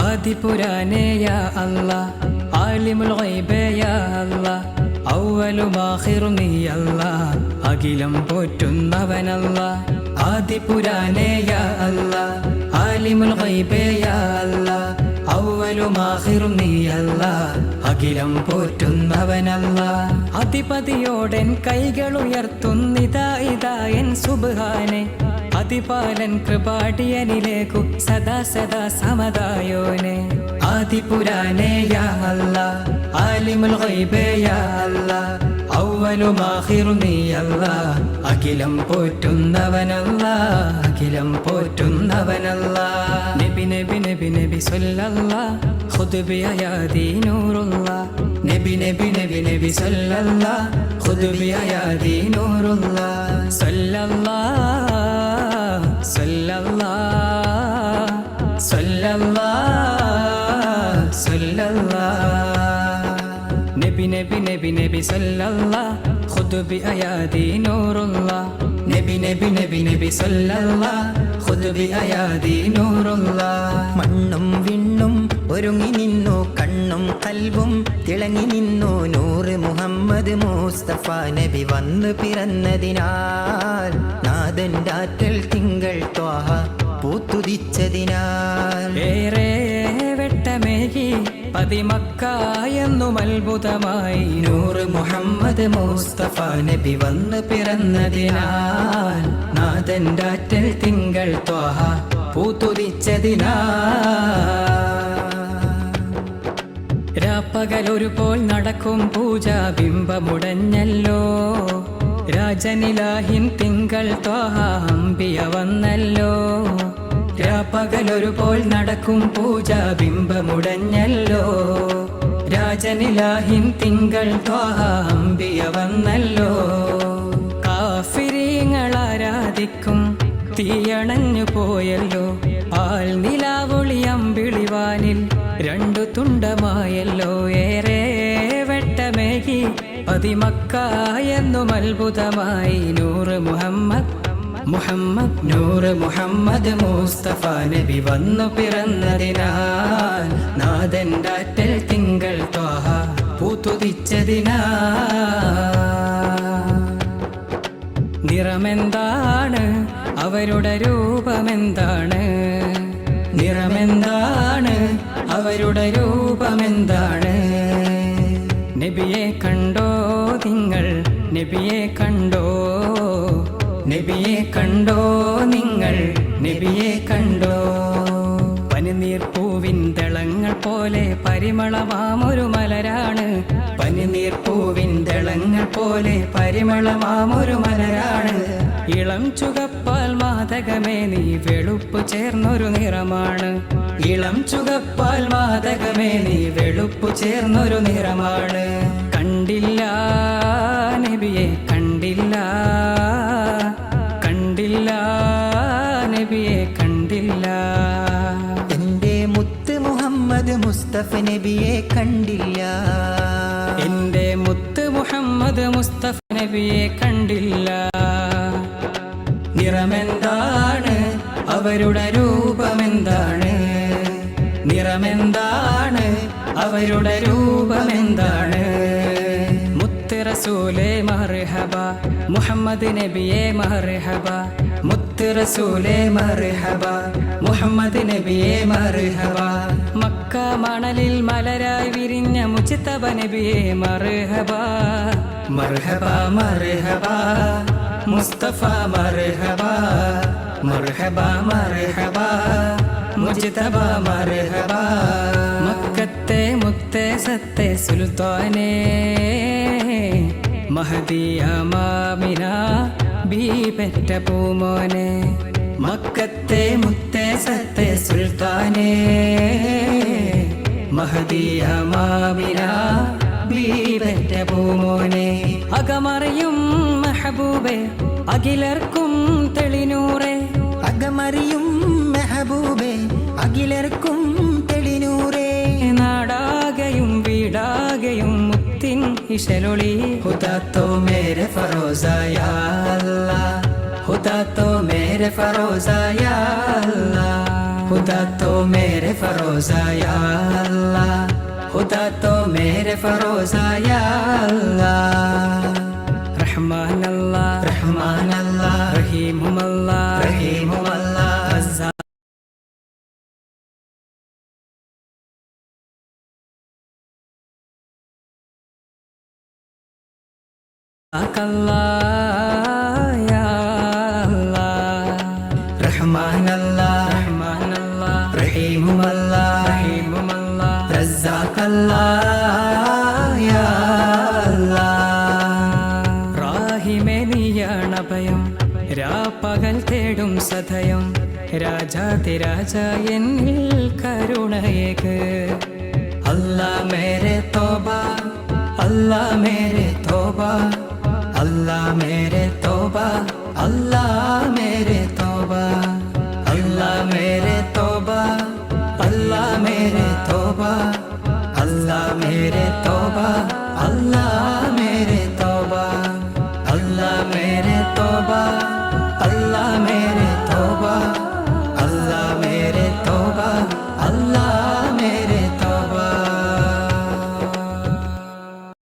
ആദിപുരാനേ യാ അല്ലാ ആലിമുൽ ഗൈബേ യാ അല്ലാ ഔവലും ആഖിറും നീ അല്ലാ അഖിലം പോറ്റുന്നവനല്ല. ആദിപുരാനേ യാ അല്ലാ ആലിമുൽ ഗൈബേ യാ അല്ലാ ഔവലും ആഖിറും നീ അല്ലാ അഖിലം പോറ്റുന്നവനല്ല. അധിപതിയോടൻ കൈകൾ ഉയർത്തുന്നിതാ ഇതാ എൻ സുബ്ഹാനെ. അതിപാലൻ കൃപാടിയനിലേക്കു സദാ സദാ സമതായോനെ ആദിപുരാനേ അഖിലം പോറ്റുന്നവനല്ല അഖിലം പോറ്റുന്നവനല്ല. നബി നബി നബി നബി സല്ലല്ലാ ഖുദ് ബി അയാദി നൂറുള്ള നബി നബി നബി നബി സല്ലല്ലാ ഖുദ് ബി നൂറുള്ള നബി നബി നബി നബി സല്ലല്ലാ ഖുദ് ബി അയാദി നൂറുല്ലാ. നബി നബി നബി നബി സല്ലല്ലാ ഖുദ് ബി അയാദി നൂറുല്ലാ. മണ്ണും ഒരുങ്ങി നിന്നു കണ്ണും കൽവും തിളങ്ങി നിന്നു നൂറ് മുഹമ്മദ് മുസ്തഫ നബി വന്നു പിറന്നതിനാൽ നാഥന്റെ ആറ്റൽ തിങ്കൾ ത്വാഹ പൂത്തുതിച്ചതിനാൽ ഏറെ വെട്ടമേകി പതിമക്ക എന്നും അത്ഭുതമായി നൂറ് മുഹമ്മദ് മുസ്തഫ നബി വന്ന് പിറന്നതിനാൽ നാഥന്റെ ആറ്റൽ തിങ്കൾ ത്വാഹ പൂത്തുതിച്ചതിനാൽ രാപ്പകലൊരുപോൽ നടക്കും പൂജ ബിംബമുടഞ്ഞല്ലോ. രാജനിലാഹിൻ തിങ്കൾ ത്വാഹാമ്പിയ വന്നല്ലോ. രാപ്പകലൊരുപോൽ നടക്കും പൂജ ബിംബമുടഞ്ഞല്ലോ. രാജനിലാഹിൻ തിങ്കൾ ത്വാഹാമ്പിയ വന്നല്ലോ. കാഫിരിങ്ങൾ ആരാധിക്കും തീയണഞ്ഞു പോയല്ലോ. ആൽ നിലാവൊളി അമ്പിളിവാനിൽ രണ്ടു തുണ്ടമായല്ലോ ഏറെ വെട്ടമേകി. പതിമക്ക എന്നും അത്ഭുതമായി നൂറ് മുഹമ്മദ് മുഹമ്മദ് നൂറ് മുഹമ്മദ് മുസ്തഫ നബി വന്നു പിറന്നതിനാൽ. നാഥന്റെ തിങ്കൾ ത്വാഹ പൂത്തുതിച്ചതിനാൽ നിറമെന്താണ്? അവരുടെ രൂപമെന്താണ്? അവരുടെ രൂപമെന്താണ്? നബിയെ കണ്ടോ നിങ്ങൾ? നബിയെ കണ്ടോ? നബിയെ കണ്ടോ നിങ്ങൾ? നബിയെ കണ്ടോ? പനിനീർ പൂവിൻ ദളങ്ങൾ പോലെ പരിമളമാമൊരു മലരാണ്. പനിനീർ പൂവിൻ ദളങ്ങൾ പോലെ പരിമളമാമൊരു മലരാണ്. ഇളം ചുകപ്പാൽ മാതകമേ നീ വെളുപ്പ് ചേർന്നൊരു നിറമാണ്. ഇളം ചുകപ്പാൽ മാതകമേ നീ വെളുപ്പ് ചേർന്നൊരു നിറമാണ്. കണ്ടില്ല നബിയെ കണ്ടില്ല. കണ്ടില്ല നബിയെ കണ്ടില്ല. എന്റെ മുത്ത് മുഹമ്മദ് മുസ്തഫ നബിയെ കണ്ടില്ല. എന്റെ മുത്ത് മുഹമ്മദ് മുസ്തഫ നബിയെ കണ്ടില്ല. നിറമെന്താണ് അവരുടെ രൂപമെന്താണ്? നിറമെന്താണ്? അവരുടെ രൂപമെന്താണ്? മുത്തിറസൂലേ റസൂലേ മർഹബ മുഹമ്മദ് നബിയെ മഹർഹബ മുത്തിറസൂലേ റസൂലേ മർഹബ മുഹമ്മദ് നബിയെ മഹർഹബ. മക്ക മണലിൽ മലരായി വിരിഞ്ഞ മുച്ചിത്തബ നബിയെ മർഹബ മർഹബ മർഹബ മുസ്തഫ മർഹബ മർഹബ മർഹബ മുജിതബ മർഹബ. മക്കത്തെ മുത്തേ സത്തെ സുൽത്താനെ. മഹദിയ മാമിന ബീ പെറ്റ പൂമോനെ. മക്കത്തെ മുത്തേ സത്തെ സുൽത്താനെ. മഹദിയ മാമിന ബീ പെറ്റ പൂമോനെ. അകമറിയും മെഹബൂബെ അഖിലർക്കും തെളിനൂറെ. അകമറിയും മെഹബൂബെ അഖിലർക്കും തെളിനൂറെ. നാടാകയും വീടാകയും മുത്തിൻ ഇശലൊളി. ഹുതാത്തോ മേരെ ഫറോസയല്ല ഹുതാത്തോ മേരെ ഫറോസയല്ല ഹുതാത്തോ മേരെ ഫറോസയല്ല ഹുതാത്തോ മേരെ ഫറോസയല്ല റഹ്മാൻ سبحان الله رحيمهم الله رحيمهم الله الله يا الله رحمن الله رحمن الله رحيمهم الله رحيمهم الله رزاق الله തേടും സതയം രാജാതിരാജ എന്നിൽ കരുണയേക്ക് അല്ല മേരെ തോബ അല്ല മേരെ തോബ അല്ല മേരെ തോബ അല്ല മേരെ തോബ അല്ല മേരെ തോബ അല്ല മേരെ തോബ അല്ല മേരെ തോബ അല്ല മേരെ തോബ അല്ല മേരെ തോബ